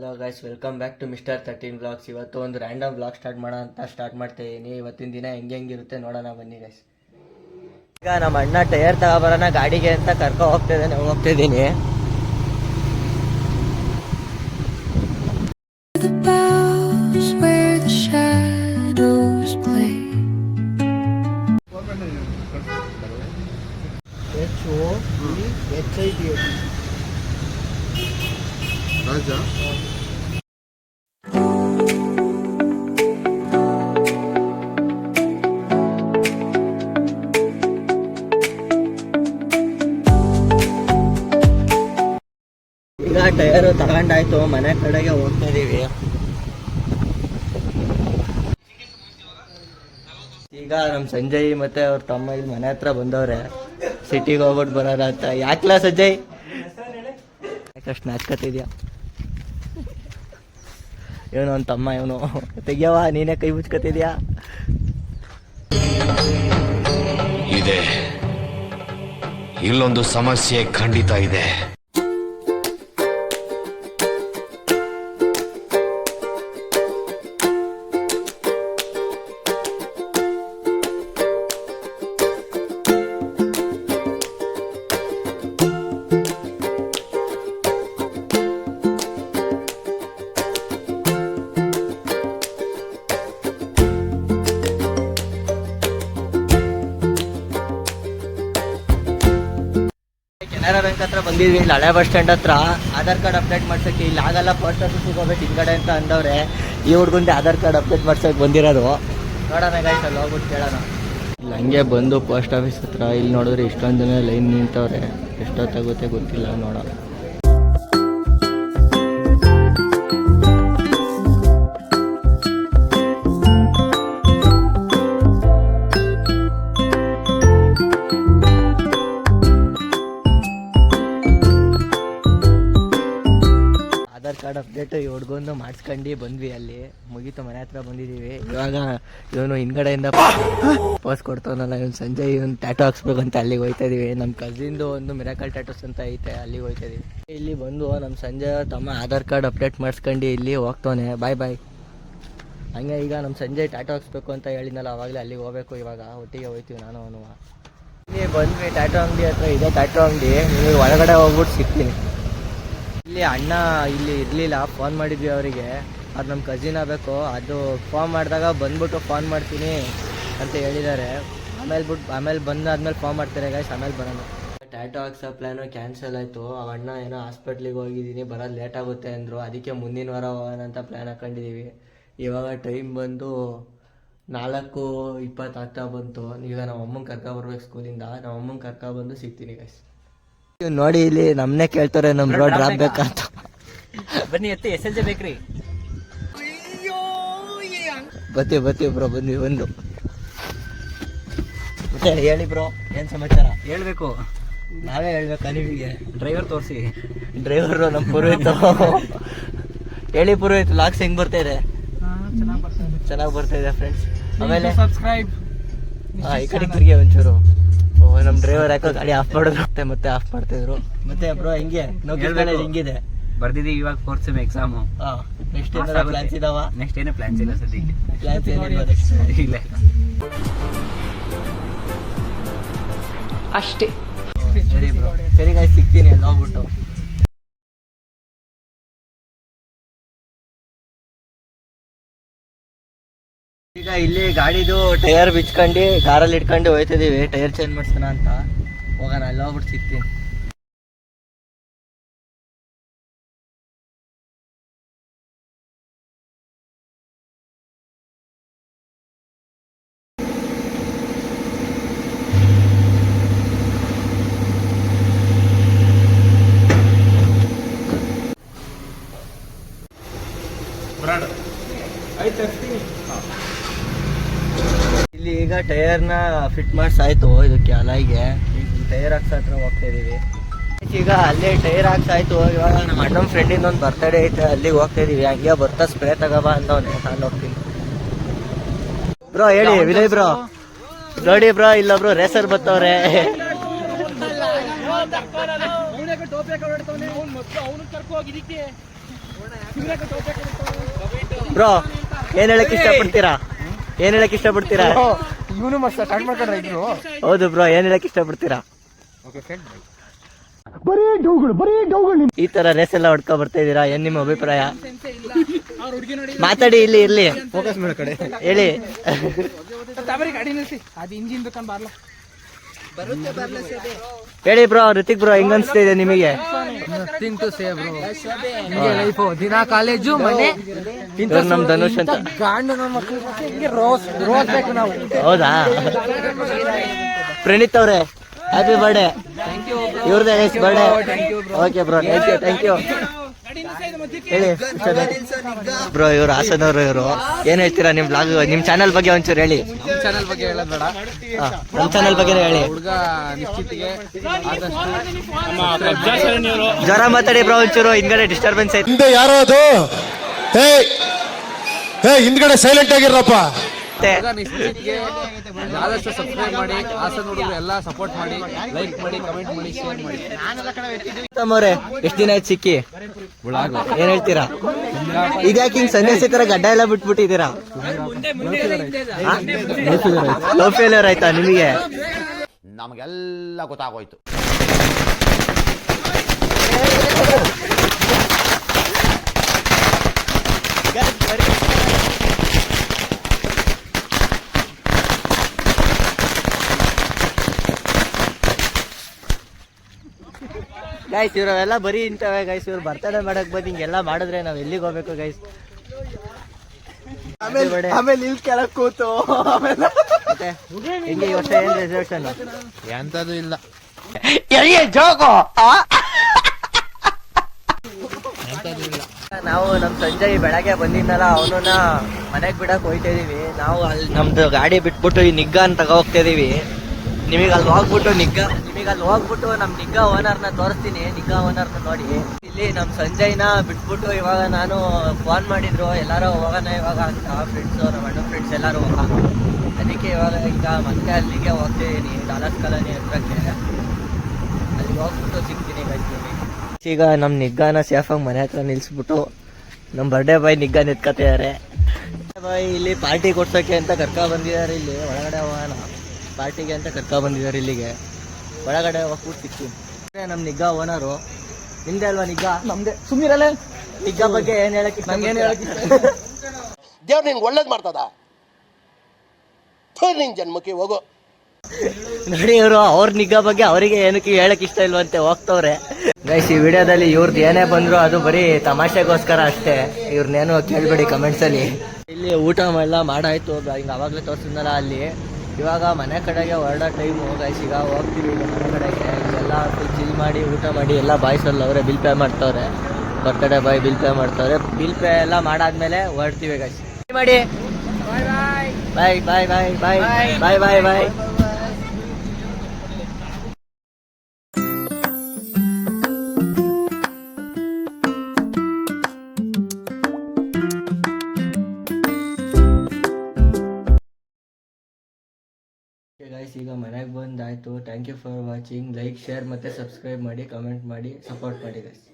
Hello guys welcome back to mister thirteen blogs ಇವತ್ತು ಒಂದು random blog start ಮಾಡೋಣ ಅಂತ ಸ್ಟಾರ್ಟ್ ಮಾಡ್ತಾ ಇದ್ದೀನಿ ಇವತ್ತಿನ ದಿನ ಹೆಂಗೆ ಹೆಂಗಿರುತ್ತೆ ನೋಡೋಣ ಬನ್ನಿ ಗಾಯ್ಸ್ ಈಗ ನಮ್ಮ ಅಣ್ಣ ಟೈರ್ ತಗೊಬರೋಣ ಗಾಡಿಗೆ ಅಂತ ಕರ್ಕೊ ಹೋಗ್ತಾ ಇದ್ದಾನೆ ಹೋಗ್ತಾ ಇದ್ದೀನಿ H I T Raja? Tyre ತಗೊಂಡಾಯ್ತು, ಮನೆ ಕಡೆಗೆ ಹೋಗ್ತಾ ಇದೀವಿ ಈಗ ನಮ್ಮ ಸಂಜಯ್ ಮತ್ತೆ ಅವ್ರ ತಮ್ಮ ಇಲ್ಲಿ ಮನೆ ಹತ್ರ ಬಂದವ್ರೆ. ಸಿಟಿಗೆ ಹೋಗ್ಬಿಟ್ಟು ಬರೋರ ಅಂತ. ಯಾಕಲ ಸಂಜಯ್? ಯಾಕಷ್ಟು ನಾಚ್ಕತಿದ್ಯಾ ಇವನು ಅವ್ನ ತಮ್ಮ, ಇವನು. ತೆಗಿಯವ ನೀನೇ ಕೈ ಮುಚ್ಕತಿದ್ಯಾ ಇದೆ. ಇಲ್ಲೊಂದು ಸಮಸ್ಯೆ ಖಂಡಿತ ಇದೆ. ಕೆನರಾ ಬ್ಯಾಂಕ್ ಹತ್ರ ಬಂದಿದ್ವಿ. ಇಲ್ಲಿ ಹಳೆ ಬಸ್ ಸ್ಟ್ಯಾಂಡ್ ಹತ್ರ ಆಧಾರ್ ಕಾರ್ಡ್ ಅಪ್ಡೇಟ್ ಮಾಡ್ಸಕ್ಕೆ ಇಲ್ಲಿ ಆಗಲ್ಲ ಪೋಸ್ಟ್ ಆಫೀಸಿಗೆ ಹೋಗ್ಬೇಕು ಹಿಂಗಡೆ ಅಂತ ಅಂದವ್ರೆ. ಈ ಹುಡ್ಗಂದೆ ಆಧಾರ್ ಕಾರ್ಡ್ ಅಪ್ಡೇಟ್ ಮಾಡ್ಸೋಕೆ ಬಂದಿರೋದು. ನೋಡೋಣ ಅಲ್ಲಿ ಹೋಗ್ಬಿಟ್ಟು ಕೇಳೋಣ. ಇಲ್ಲಿ ಹಂಗೆ ಬಂದು ಪೋಸ್ಟ್ ಆಫೀಸ್ ಹತ್ರ, ಇಲ್ಲಿ ನೋಡಿದ್ರೆ ಇಷ್ಟೊಂದು ಜನ ಲೈನ್ ನಿಂತವ್ರೆ. ಎಷ್ಟೊತ್ತಾಗುತ್ತೆ ಗೊತ್ತಿಲ್ಲ, ನೋಡೋಣ. ಆಧಾರ್ ಕಾರ್ಡ್ ಅಪ್ಡೇಟ್ ಈ ಹುಡ್ಗೊಂದು ಮಾಡಿಸ್ಕೊಂಡು ಬಂದ್ವಿ ಅಲ್ಲಿ. ಮುಗೀತು, ಮನೆ ಹತ್ರ ಬಂದಿದ್ದೀವಿ ಇವಾಗ ಇವನು ಹಿಂದ್ಗಡೆಯಿಂದ ಪೋಸ್ ಕೊಡ್ತಾನಲ್ಲ, ಇವನು ಸಂಜೆ ಇವನು ಟ್ಯಾಟೋ ಹಾಕ್ಸ್ಬೇಕು ಅಂತ ಅಲ್ಲಿಗೆ ಹೋಯ್ತಾ ಇದೀವಿ. ನಮ್ಮ ಕಸಿನ್ದು ಒಂದು ಮಿರಾಕಲ್ ಟ್ಯಾಟೋಸ್ ಅಂತ ಐತೆ, ಅಲ್ಲಿಗೆ ಹೋಯ್ತಾ ಇದೀವಿ. ಇಲ್ಲಿ ಬಂದು ನಮ್ಮ ಸಂಜೆ ತಮ್ಮ ಆಧಾರ್ ಕಾರ್ಡ್ ಅಪ್ಡೇಟ್ ಮಾಡಿಸ್ಕೊಂಡು ಇಲ್ಲಿ ಹೋಗ್ತಾನೆ ಬಾಯ್ ಬಾಯ್ ಹಂಗೆ ಈಗ ನಮ್ಮ ಸಂಜೆ ಟ್ಯಾಟೋ ಹಾಕ್ಸ್ಬೇಕು ಅಂತ ಹೇಳಿದ್ನಲ್ಲ, ಅವಾಗಲೇ ಅಲ್ಲಿಗೆ ಹೋಗ್ಬೇಕು ಇವಾಗ. ಒಟ್ಟಿಗೆ ಹೋಯ್ತೀವಿ ನಾನು, ಅವನು. ಇಲ್ಲಿ ಬಂದ್ವಿ ಟ್ಯಾಟೋ ಅಂಗಡಿ ಹತ್ರ ಇದೆ ಟ್ಯಾಟೋ ಅಂಗಡಿ. ನೀವು ಒಳಗಡೆ ಹೋಗ್ಬಿಟ್ಟು ಸಿಗ್ತೀನಿ. ಇಲ್ಲಿ ಅಣ್ಣ ಇಲ್ಲಿ ಇರಲಿಲ್ಲ ಫೋನ್ ಮಾಡಿದ್ವಿ ಅವರಿಗೆ. ಅದು ನಮ್ಮ ಕಸಿನ್ ಆಗಬೇಕು. ಅದು ಫೋನ್ ಮಾಡಿದಾಗ ಬಂದ್ಬಿಟ್ಟು ಫೋನ್ ಮಾಡ್ತೀನಿ ಅಂತ ಹೇಳಿದ್ದಾರೆ. ಆಮೇಲೆ ಬಿಟ್ಟು ಆಮೇಲೆ ಬಂದಾದ್ಮೇಲೆ ಫೋನ್ ಮಾಡ್ತಾರೆ ಗಾಯ್ಸ್ ಆಮೇಲೆ ಬರೋಣ. ಟ್ಯಾಟೋ ಹಾಕ್ಸೋ ಪ್ಲ್ಯಾನು ಕ್ಯಾನ್ಸಲ್ ಆಯಿತು. ಆ ಅಣ್ಣ ಏನೋ ಹಾಸ್ಪಿಟ್ಲಿಗೆ ಹೋಗಿದ್ದೀನಿ, ಬರೋದು ಲೇಟ್ ಆಗುತ್ತೆ ಅಂದರು. ಅದಕ್ಕೆ ಮುಂದಿನ ವಾರ ಹೋಗೋಣ ಅಂತ ಪ್ಲ್ಯಾನ್ ಹಾಕ್ಕೊಂಡಿದ್ದೀವಿ ಇವಾಗ ಟೈಮ್ ಬಂದು ನಾಲ್ಕು ಇಪ್ಪತ್ತು ಆಗ್ತಾ ಬಂತು. ಈಗ ನಮ್ಮ ಅಮ್ಮನ ಕರ್ಕೊಬರ್ಬೇಕು ಸ್ಕೂಲಿಂದ ನಮ್ಮ ಅಮ್ಮನ ಕರ್ಕೊ ಬಂದು ಸಿಗ್ತೀನಿ ಗೈಸ್ ನೋಡಿ ಇಲ್ಲಿ ನಮ್ನೆ ಕೇಳ್ತಾರೆ ನಮ್ ರೋಡ್ ಡ್ರಾಪ್ ಬೇಕಂತ ಬನ್ನಿ ಎತ್ತಿ ಎಸ್ ಎಲ್ ಜೆ ಬೇಕ್ರಿ. ಬತ್ತಿ ಬತ್ತಿ ಬ್ರೋ ಬನ್ನಿ ಒಂದು. ಮತ್ತೆ ಹೇಳಿ ಬ್ರೋ ಏನ್ ಸಮಾಚಾರ? ಹೇಳ್ಬೇಕು. ನಾವೇ ಹೇಳ್ಬೇಕಾ ನಿಮಗೆ? ಡ್ರೈವರ್ ತೋರಿಸಿ. ಡ್ರೈವರು ನಮ್ಮ ಪುರೋಹಿತ. ಹೇಳಿ ಪುರೋಹಿತ ಲಾಕ್ಸ್ ಹೆಂಗ್ ಬರ್ತಾ ಇದೆ? ಚೆನ್ನಾಗಿ ಬರ್ತಾ ಇದೆ. ಫ್ರೆಂಡ್ಸ್ ಆಮೇಲೆ ಸಬ್ಸ್ಕ್ರೈಬ್ ಹಾ ಈ ಕಡೆ ತಿರ್ಗಿ ಒಂಚೂರು. ನಮ್ಮ ಡ್ರೈವರ್ ಯಾಕೋ ಗಾಡಿ ಆಫ್ ಮಾಡಿದ್ರು. ಮತ್ತೆ ಮತ್ತೆ ಆಫ್ ಮಾಡ್ತಿದ್ರು ಮತ್ತೆ ಬ್ರೋ ಹೆಂಗೆ? ನೌಕರಿ. ಹೆಂಗಿದೆ? ಬರ್ದಿದ್ದೀವಿ ಇವಾಗ ಫೋರ್ತ್ ಸೆಮ್ ಎಕ್ಸಾಮು ನೆಕ್ಸ್ಟ್ ಏನಾರ ಪ್ಲಾನ್ಸ್ ಇದಾವ? ನೆಕ್ಸ್ಟ್ ಏನೂ ಪ್ಲಾನ್ಸ್ ಇಲ್ಲ ಸದ್ಯಕ್ಕೆ. ಪ್ಲಾನ್ಸ್ ಇಲ್ಲ. ಅಷ್ಟೇ. ಸರಿ ಬ್ರೋ ಸರಿ ಗಾಯ್ಸ್ ಸಿಗ್ತೀನಿ ಅಲ್ಲಿ ಹೋಗ್ಬಿಟ್ಟು. ಈಗ ಇಲ್ಲಿ ಗಾಡಿದು ಟೈರ್ ಬಿಚ್ಕೊಂಡು ಕಾರಲ್ಲಿ ಇಟ್ಕೊಂಡು ಹೋಯ್ತಿದೀವಿ. ಟೈರ್ ಚೇಂಜ್ ಮಾಡ್ಸೋಣ ಅಂತ. ಹೋಗೋಣ, ಅಲ್ಲಿ ಹೋಗ್ಬಿಟ್ಟು ಸಿಗ್ತೀನಿ ಇಲ್ಲಿ ಈಗ ಟೈರ್ನ ಫಿಟ್ ಮಾಡ್ಸಾಯ್ತು ಇದಕ್ಕೆ ಅಲಾಯ್ಗೆ. ಟೈರ್ ಹಾಕ್ಸ ಹತ್ರ ಹೋಗ್ತಾ ಇದೀವಿ. ಈಗ ಅಲ್ಲೇ ಟೈರ್ ಹಾಕ್ಸಾಯ್ತು. ಇವಾಗ ನಮ್ಮ ಅಣ್ಣನ ಫ್ರೆಂಡಿಂದ ಒಂದು ಬರ್ತಡೇ ಐತೆ. ಅಲ್ಲಿಗೆ ಹೋಗ್ತಾ ಇದೀವಿ. ಹಂಗೆ ಬರ್ತಾ ಸ್ಪ್ರೇ ತಗೋಬ ಅಂದವನೆ ನಾನು ಹೋಗ್ತೀನಿ. ಬ್ರೋ, ಹೇಳಿ, ವಿನಯ್ ಬ್ರೋ. ನೋಡಿ ಬ್ರೋ ಇಲ್ಲ ಬ್ರೋ ರೇಸರ್ ಬರ್ತವ್ರೆ ಬ್ರೋ, ಏನ್ ಹೇಳಕ್ ಇಷ್ಟಪಡ್ತೀರಾ? ಏನ್ ಹೇಳಕ್ ಇಷ್ಟಪಡ್ತೀರಾ? ಇವನು ಮಸ್ತ್ ಸ್ಟಾರ್ಟ್ ಮಾಡ್ಕೊಂಡ್ರೆ ಇದ್ರು. ಹೌದು ಬ್ರೋ ಏನ್ ಹೇಳಕ್ ಡೌಗಳು ಈ ತರ ರೇಸ್ ಎಲ್ಲ ಹೊಡ್ಕೊ ಬರ್ತಾ ಇದೀರಾ? ಏನ್ ನಿಮ್ಮ ಅಭಿಪ್ರಾಯ? ಮಾತಾಡಿ ಇಲ್ಲಿ ಇರ್ಲಿ. ಫೋಕಸ್ ಮಾಡ್ಕೊಡಿ ಕಡೆ. ಹೇಳಿ. ಗಾಡಿ ನಿಲ್ಸಿ. ಅದು ಇಂಜಿನ್ ಬೇಕಂತ ಬಾರ್ಲ ಹೇಳಿ ಬ್ರೋ ಋತಿಕ್ ಬ್ರೋ ಹೆಂಗ್ ಅನ್ಸ್ತಿದೆ ನಿಮಗೆ? ಸೇವ್. ಹಿಂಗೆ ಲೈಫು ದಿನ ಕಾಲೇಜು ಮನೆ ಇವ್ರು ನಮ್ ಧನುಷ್ ಅಂತ. ಗಾಂಡು ನಮ್ಮ ಮಕ್ಕಳು ಹಿಂಗೆ ರೋಸ್ ರೋಸ್ ಬೇಕು ನಾವು? ಹೌದಾ? ಪ್ರಣೀತ್ ಅವ್ರೆ happy birthday ಇವ್ರದೇ birthday okay bro thank you thank you ಹೇಳಿ ಬ್ರೋ ಇವ್ರು ಹಾಸನವರು ಇವರು. ಏನ್ ಹೇಳ್ತೀರಾ ನಿಮ್ ಬ್ಲಾಗ್ ನಿಮ್ ಚಾನಲ್ ಬಗ್ಗೆ ಒಂಚೂರು ಹೇಳಿ. ಚಾನಲ್ ಬಗ್ಗೆ ಹೇಳೋದ್ ಬೇಡ. ನಮ್ ಚಾನಲ್ ಬಗ್ಗೆ ಹೇಳಿ. ಹುಡುಗ ನಿಶ್ಚಿತಿಗೆ ಜ್ವರ ಮಾತಾಡಿ ಬ್ರೋ ಒಂಚೂರು ಹಿಂದ್ಗಡೆ ಡಿಸ್ಟರ್ಬೆನ್ಸ್ ಐತೆ. ಹಿಂದೆ ಯಾರೋ ಅದು ಏ ಹಿಂದ್ಗಡೆ ಸೈಲೆಂಟ್ ಆಗಿರಪ್ಪ ನಿಶ್ಚಿತಿಗೆ ಆದಷ್ಟು ಸಬ್ಸ್ಕ್ರೈಬ್ ಮಾಡಿ ಹಾಸನ ಹುಡುಗರು ಎಲ್ಲ ಸಪೋರ್ಟ್ ಮಾಡಿ ಲೈಕ್ ಮಾಡಿ ಕಮೆಂಟ್ ಮಾಡಿ ಶೇರ್ ಮಾಡಿ. ತಮ್ಮವ್ರೆ ಎಷ್ಟು ದಿನ ಆಯ್ತು ಸಿಕ್ಕಿ? ಏನ್ ಹೇಳ್ತೀರಾ? ಇದ್ಯಾಕೆ ಹಿಂಗ್ ಸನ್ಯಾಸಿ ತರ ಗಡ್ಡ ಎಲ್ಲ ಬಿಟ್ಬಿಟ್ಟಿದ್ದೀರಾ? ಲವ್ ಫೇಲಿಯರ್ ಆಯ್ತಾ ನಿಮಗೆ? ನಮಗೆಲ್ಲ ಗೊತ್ತಾಗೋಯ್ತು. ಗೈಸ್ ಇವ್ರವೆಲ್ಲ ಬರೀ ಇಂಥವೆ ಗೈಸ್ ಇವ್ರು ಬರ್ತಡೇ ಮಾಡಕ್ ಬಂದು ಹಿಂಗೆಲ್ಲ ಮಾಡಿದ್ರೆ ನಾವ್ ಎಲ್ಲಿಗೆ ಹೋಗ್ಬೇಕು ಗೈಸ್ ಆಮೇಲೆ ಇಲ್ಲಿ ಕೆಳಕ್ ಕೂತು. ಮತ್ತೆ? ಹಿಂಗೆ ಈ ವರ್ಷ ಏನ್ ರೆಸಲ್ಯೂಷನ್ ಎಂತದು ಇಲ್ಲ. ನಾವು ನಮ್ ಸಂಜಯ್ ಬೆಳಗ್ಗೆ ಬಂದಿದ್ನಲ್ಲ ಅವನನ್ನ ಮನೆಗ್ ಬಿಡಕ್ ಹೋಯ್ತಾ ಇದೀವಿ. ನಾವು ಅಲ್ಲಿ ನಮ್ದು ಗಾಡಿ ಬಿಟ್ಬಿಟ್ಟು ಈ ನಿಗ್ಗಾನ್ ತಗೋ ಹೋಗ್ತಾ ಇದೀವಿ. ನಿಮಗೆ ಅಲ್ಲಿ ಹೋಗ್ಬಿಟ್ಟು ನಿಗ್ಗ ನಿಮಗೆ ಅಲ್ಲಿ ಹೋಗ್ಬಿಟ್ಟು ನಮ್ಮ ನಿಗ್ಗ ಓನರ್ನ ತೋರಿಸ್ತೀನಿ, ನಿಗ್ಗ ಓನರ್ನ ನೋಡಿ. ಇಲ್ಲಿ ನಮ್ಮ ಸಂಜಯ್ನ ಬಿಟ್ಬಿಟ್ಟು ಇವಾಗ ನಾನು ಫೋನ್ ಮಾಡಿದ್ರು, ಎಲ್ಲರೂ ಹೋಗೋಣ ಇವಾಗ ಅಂತ. ಫ್ರೆಂಡ್ಸ್ ನಮ್ಮ ಅಣ್ಣ ಫ್ರೆಂಡ್ಸ್ ಎಲ್ಲರೂ ಹೋಗ ಅದಕ್ಕೆ ಇವಾಗ ಈಗ ಮತ್ತೆ ಅಲ್ಲಿಗೆ ಹೋಗ್ತಿದ್ದೀನಿ ಡಾಲರ್ಸ್ ಕಾಲೋನಿ ಹತ್ರಕ್ಕೆ. ಅಲ್ಲಿಗೆ ಹೋಗ್ಬಿಟ್ಟು ಸಿಗ್ತೀನಿ ನಿಮಗೆ. ಈಗ ನಮ್ಮ ನಿಗ್ಗಾನ ಸೇಫಾಗಿ ಮನೆ ಹತ್ರ ನಿಲ್ಲಿಸ್ಬಿಟ್ಟು ನಮ್ಮ ಬರ್ಡೇ ಬಾಯ್ ನಿಗ್ಗ ನಿಂತ್ಕೊತಿದ್ದಾರೆ ಬಾಯ್ ಇಲ್ಲಿ ಪಾರ್ಟಿ ಕೊಡ್ಸೋಕೆ ಅಂತ ಕರ್ಕೊ ಬಂದಿದ್ದಾರೆ ಇಲ್ಲಿ, ಒಳಗಡೆ ಪಾರ್ಟಿಗೆ ಅಂತ ಕರ್ಕೊ ಬಂದಿದ್ದಾರೆ ಇಲ್ಲಿಗೆ. ಒಳಗಡೆ ಹೋಗಿ ಸಿಗ್ತೀನಿ ನಮ್ ನಿಗ್ಗ ಓನರು ನಿಮ್ದೆ ಅಲ್ವಾ ನಿಗ್ಗ ನಮ್ದೆ. ಸುಮ್ಮನಿರಲ್ಲ ನಿಗ್ಗ ಬಗ್ಗೆ ಏನ್ ಹೇಳಕ್ಕೆ ನಂಗೇನು ಹೇಳಕ್ ದೇವ್ರು ನಿನ್ಗೆ ಒಳ್ಳೇದು ಮಾಡ್ತದ? ನಿನ್ ಜನ್ಮಕ್ಕೆ ಹೋಗೋ. ನೋಡಿ ಇವರು ಅವ್ರ ನಿಗ್ಗಾ ಬಗ್ಗೆ ಅವರಿಗೆ ಏನಕ್ಕೆ ಹೇಳಕ್ ಇಷ್ಟ ಇಲ್ವಂತೆ ಹೋಗ್ತವ್ರೆ. ಗೈಸ್ ಈ ವಿಡಿಯೋದಲ್ಲಿ ಇವ್ರದ್ದು ಏನೇ ಬಂದ್ರು ಅದು ಬರೀ ತಮಾಷೆಗೋಸ್ಕರ ಅಷ್ಟೇ. ಇವ್ರನ್ನೇನು ಕೇಳ್ಬೇಡಿ ಕಮೆಂಟ್ಸಲ್ಲಿ ಇಲ್ಲಿ ಊಟ ಎಲ್ಲ ಮಾಡಾಯ್ತು. ಹಿಂಗೆ ಅವಾಗ್ಲೇ ತೋರಿಸಿದ್ನಲ್ಲ ಅಲ್ಲಿ. ಇವಾಗ ಮನೆ ಕಡೆಗೆ ಹೊರಡೋ ಟೈಮು ಗೈಸ್ ಈಗ ಹೋಗ್ತೀವಿ ಈಗ ಮನೆ ಕಡೆಗೆ. ಎಲ್ಲ ಚಿಲ್ ಮಾಡಿ ಊಟ ಮಾಡಿ ಎಲ್ಲ ಬಾಯ್ಸಲ್ಲಿ ಅವರೇ ಬಿಲ್ ಪೇ ಮಾಡ್ತವ್ರೆ. ಬರ್ತಡೇ ಬಾಯ್ ಬಿಲ್ ಪೇ ಮಾಡ್ತವ್ರೆ. ಬಿಲ್ ಪೇ ಎಲ್ಲ ಮಾಡಾದ್ಮೇಲೆ ಹೊರಡ್ತೀವಿ ಗೈಸ್ ಮಾಡಿ. ಬಾಯ್ ಬಾಯ್ ಬಾಯ್ ಬಾಯ್ ಬಾಯ್ ಬಾಯ್ ಬಾಯ್ ಬಾಯ್ ಗೈಸ್ ಈಗ ಮನೆಗೆ ಬಂದಾಯಿತು thank you for watching like share ಮತ್ತು ಸಬ್ಸ್ಕ್ರೈಬ್ ಮಾಡಿ ಕಮೆಂಟ್ ಮಾಡಿ ಸಪೋರ್ಟ್ ಮಾಡಿ ಗೈಸ್